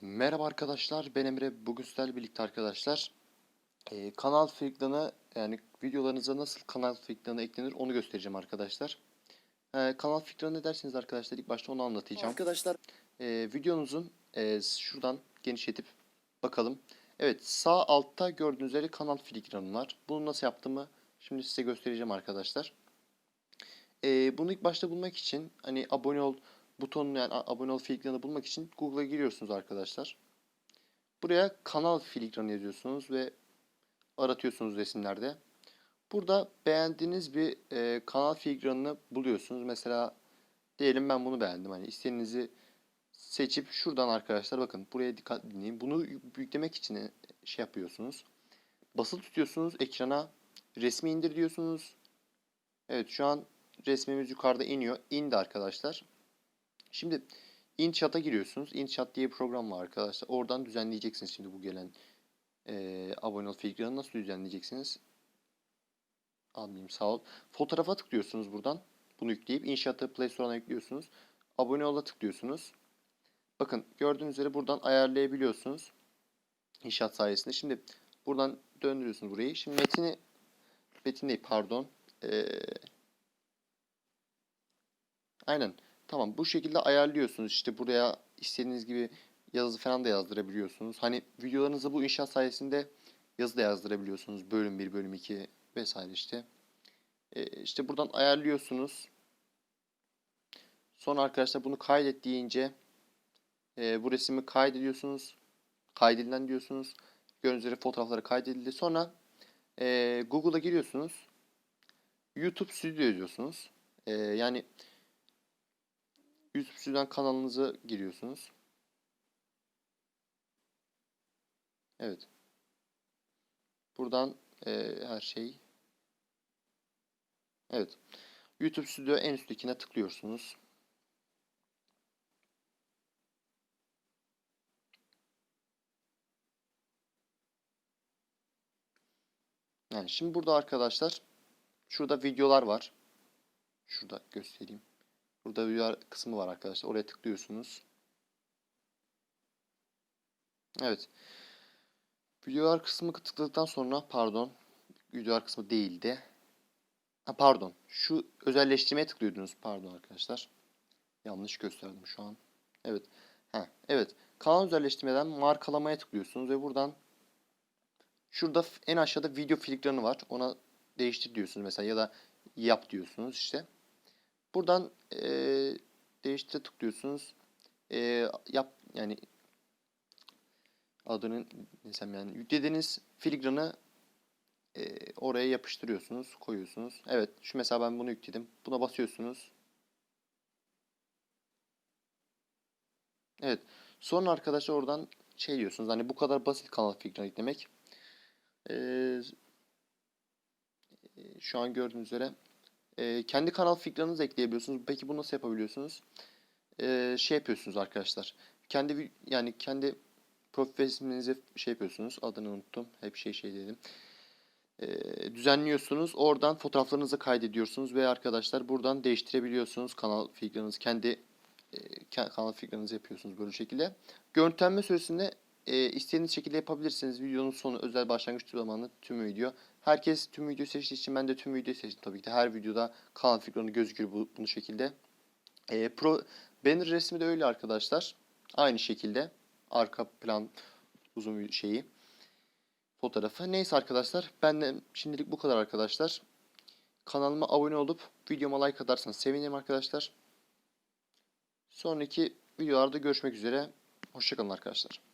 Merhaba arkadaşlar, ben Emre. Bugün sizlerle birlikte arkadaşlar eee, kanal filtranı yani videolarınıza nasıl kanal filtranı eklenir onu göstereceğim arkadaşlar. Eee, kanal filtranı ne dersiniz arkadaşlar? İlk başta onu anlatacağım. Arkadaşlar eee, videonuzun eee, şuradan genişletip bakalım. Evet sağ altta gördüğünüz üzere kanal filtranı var. Bunu nasıl yaptığımı şimdi size göstereceğim arkadaşlar. Eee, bunu ilk başta bulmak için hani abone ol butonunu yani abone ol filtranı bulmak için Google'a giriyorsunuz arkadaşlar. Buraya kanal filtranı yazıyorsunuz ve aratıyorsunuz resimlerde. Burada beğendiğiniz bir e, kanal filtranını buluyorsunuz. Mesela diyelim ben bunu beğendim. Hani istediğinizi seçip şuradan arkadaşlar bakın buraya dikkat dinleyin. Bunu yüklemek için e, şey yapıyorsunuz. Basılı tutuyorsunuz ekrana resmi indir diyorsunuz. Evet şu an resmimiz yukarıda iniyor. İndi arkadaşlar. Şimdi InChat'a giriyorsunuz. InChat diye bir program var arkadaşlar. Oradan düzenleyeceksiniz şimdi bu gelen eee abone ol filtranı nasıl düzenleyeceksiniz? Almayayım sağ ol. Fotoğrafa tıklıyorsunuz buradan. Bunu yükleyip InChat'ı Play Store'una yüklüyorsunuz. Abone ol'a tıklıyorsunuz. Bakın gördüğünüz üzere buradan ayarlayabiliyorsunuz. InChat sayesinde. Şimdi buradan döndürüyorsunuz burayı. Şimdi metini metin değil pardon. Eee aynen. Tamam bu şekilde ayarlıyorsunuz. İşte buraya istediğiniz gibi yazı falan da yazdırabiliyorsunuz. Hani videolarınızı bu inşaat sayesinde yazı da yazdırabiliyorsunuz. Bölüm 1, bölüm 2 vesaire işte. Ee, işte buradan ayarlıyorsunuz. Sonra arkadaşlar bunu kaydet deyince e, bu resmi kaydediyorsunuz. Kaydedilen diyorsunuz. Gördüğünüz üzere fotoğrafları kaydedildi. Sonra e, Google'a giriyorsunuz. YouTube Studio yazıyorsunuz. E, yani YouTube Studio'dan kanalınıza giriyorsunuz. Evet. Buradan e, her şey. Evet. YouTube Studio en üsttekine tıklıyorsunuz. Yani şimdi burada arkadaşlar şurada videolar var. Şurada göstereyim. Burada video kısmı var arkadaşlar. Oraya tıklıyorsunuz. Evet. Videolar kısmı tıkladıktan sonra pardon. Videolar kısmı değildi. Ha, pardon. Şu özelleştirmeye tıklıyordunuz. Pardon arkadaşlar. Yanlış gösterdim şu an. Evet. Ha, evet. Kanal özelleştirmeden markalamaya tıklıyorsunuz ve buradan şurada en aşağıda video filtranı var. Ona değiştir diyorsunuz mesela ya da yap diyorsunuz işte. Buradan e, değiştire tıklıyorsunuz. E, yap yani adını desem yani yüklediğiniz filigranı e, oraya yapıştırıyorsunuz, koyuyorsunuz. Evet, şu mesela ben bunu yükledim. Buna basıyorsunuz. Evet. Sonra arkadaşlar oradan şey diyorsunuz. Hani bu kadar basit kanal filigranı yüklemek. Ee, şu an gördüğünüz üzere e, kendi kanal fikranızı ekleyebiliyorsunuz. Peki bunu nasıl yapabiliyorsunuz? E, şey yapıyorsunuz arkadaşlar. Kendi yani kendi profil şey yapıyorsunuz. Adını unuttum. Hep şey şey dedim. E, düzenliyorsunuz. Oradan fotoğraflarınızı kaydediyorsunuz ve arkadaşlar buradan değiştirebiliyorsunuz kanal fikranızı. Kendi e, kanal fikranızı yapıyorsunuz böyle şekilde. Görüntülenme süresinde e, istediğiniz şekilde yapabilirsiniz. Videonun sonu özel başlangıç zamanı tüm video. Herkes tüm video seçtiği için ben de tüm videoyu seçtim tabii ki de. Her videoda kanal fikranı gözükür bu, bu şekilde. E, pro, banner resmi de öyle arkadaşlar. Aynı şekilde. Arka plan uzun şeyi. Fotoğrafı. Neyse arkadaşlar. Benden şimdilik bu kadar arkadaşlar. Kanalıma abone olup videoma like atarsanız sevinirim arkadaşlar. Sonraki videolarda görüşmek üzere. Hoşçakalın arkadaşlar.